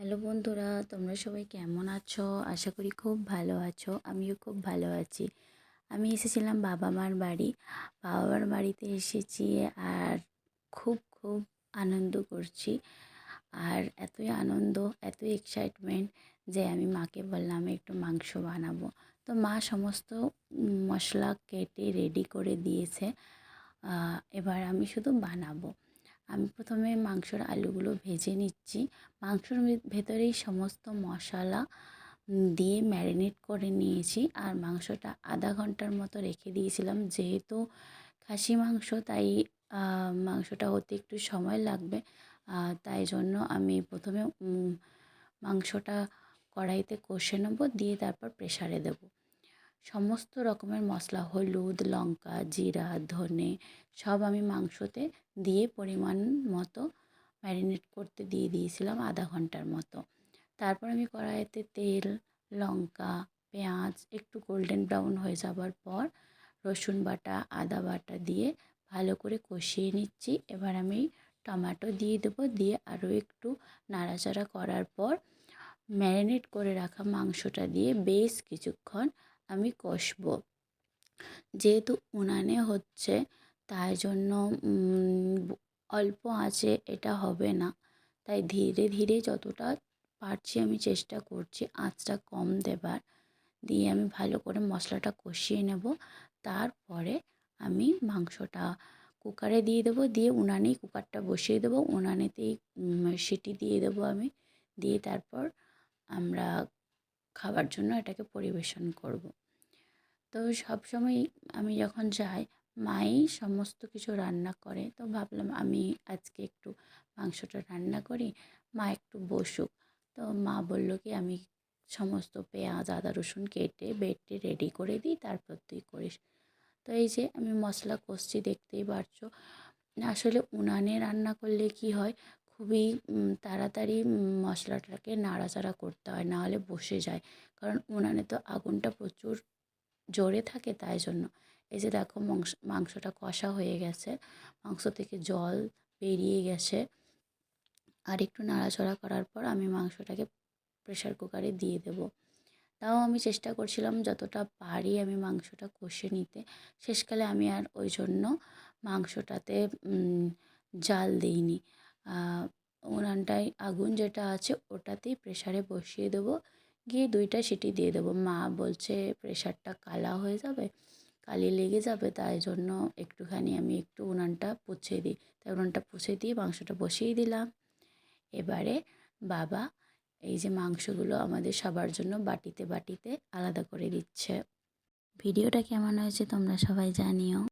Hello বন্ধুরা, তোমরা সবাই কেমন আছো? আশা করি খুব ভালো আছো, আমিও খুব ভালো আছি। আমি এসেছিলাম বাবা মার বাড়ি। বাবা মার বাড়িতে এসেছি আর খুব খুব আনন্দ করছি। আর এতই আনন্দ, এতই এক্সাইটমেন্ট যে আমি মাকে বললাম একটু মাংস বানাবো। তো মা সমস্ত মশলা কেটে রেডি করে দিয়েছে। এবার আমি শুধু বানাবো। আমি প্রথমে মাংসর আলুগুলো ভেজে নিচ্ছি। মাংসর ভেতরেই সমস্ত মশলা দিয়ে ম্যারিনেট করে নিয়েছি আর মাংসটা আধা ঘণ্টার মতো রেখে দিয়েছিলাম। যেহেতু খাসি মাংস, তাই মাংসটা হতে একটু সময় লাগবে। তাই জন্য আমি প্রথমে মাংসটা কড়াইতে কষে নেব, দিয়ে তারপর প্রেশারে দেবো। সমস্ত রকমের মশলা, হলুদ, লঙ্কা, জিরা, ধনে, সব আমি মাংসতে দিয়ে পরিমাণ মতো ম্যারিনেট করতে দিয়ে দিয়েছিলাম আধা ঘণ্টার মতো। তারপর আমি কড়াইতে তেল, লঙ্কা, পেঁয়াজ, একটু গোল্ডেন ব্রাউন হয়ে যাবার পর রসুন বাটা, আদা বাটা দিয়ে ভালো করে কষিয়ে নিচ্ছি। এবার আমি টমেটো দিয়ে দেবো, দিয়ে আরও একটু নাড়াচাড়া করার পর ম্যারিনেট করে রাখা মাংসটা দিয়ে বেশ কিছুক্ষণ আমি কষবো। যেহেতু উনানে হচ্ছে, তাই জন্য অল্প আঁচে এটা হবে না। তাই ধীরে ধীরে যতটা পারছি আমি চেষ্টা করছি আঁচটা কম দেবার। দিয়ে আমি ভালো করে মশলাটা কষিয়ে নেব। তারপরে আমি মাংসটা কুকারে দিয়ে দেবো। দিয়ে উনানেই কুকারটা বসিয়ে দেবো। উনানেতেই সিটি দিয়ে দেবো আমি। দিয়ে তারপর আমরা খাবার জন্য এটাকে পরিবেশন করব। তো সব সবসময় আমি যখন যাই, মাই সমস্ত কিছু রান্না করে। তো ভাবলাম আমি আজকে একটু মাংসটা রান্না করি, মা একটু বসুক। তো মা বলল কি, আমি সমস্ত পেঁয়াজ, আদা, রসুন কেটে বেটে রেডি করে দিই, তারপর তুই করিস। তো এই যে আমি মশলা কষছি, দেখতেই পারছ। আসলে উনানে রান্না করলে কি হয় খুবই তাড়াতাড়ি মশলাটাকে নাড়াচাড়া করতে হয়, নাহলে বসে যায়। কারণ উনানে তো আগুনটা প্রচুর জোরে থাকে তাই জন্য। এই যে দেখো মাংস, মাংসটা কষা হয়ে গেছে, মাংস থেকে জল বেরিয়ে গেছে। আর একটু নাড়াচড়া করার পর আমি মাংসটাকে প্রেশার কুকারে দিয়ে দেব। তাও আমি চেষ্টা করছিলাম যতটা পারি আমি মাংসটা কষে নিতে। শেষকালে আমি আর ওই জন্য মাংসটাতে জাল দিইনি। উনানটায় আগুন যেটা আছে ওটাতেই প্রেশারে বসিয়ে দেবো। গিয়ে দুইটা সিটি দিয়ে দেবো। মা বলছে প্রেশারটা কালা হয়ে যাবে, কালি লেগে যাবে, তাই জন্য একটুখানি আমি একটু উনানটা পুছে দিই। তাই উনানটা পুছে দিয়ে মাংসটা বসিয়ে দিলাম। এবারে বাবা এই যে মাংসগুলো আমাদের সবার জন্য বাটিতে বাটিতে আলাদা করে দিচ্ছে। ভিডিওটা কেমন হয়েছে তোমরা সবাই জানিও।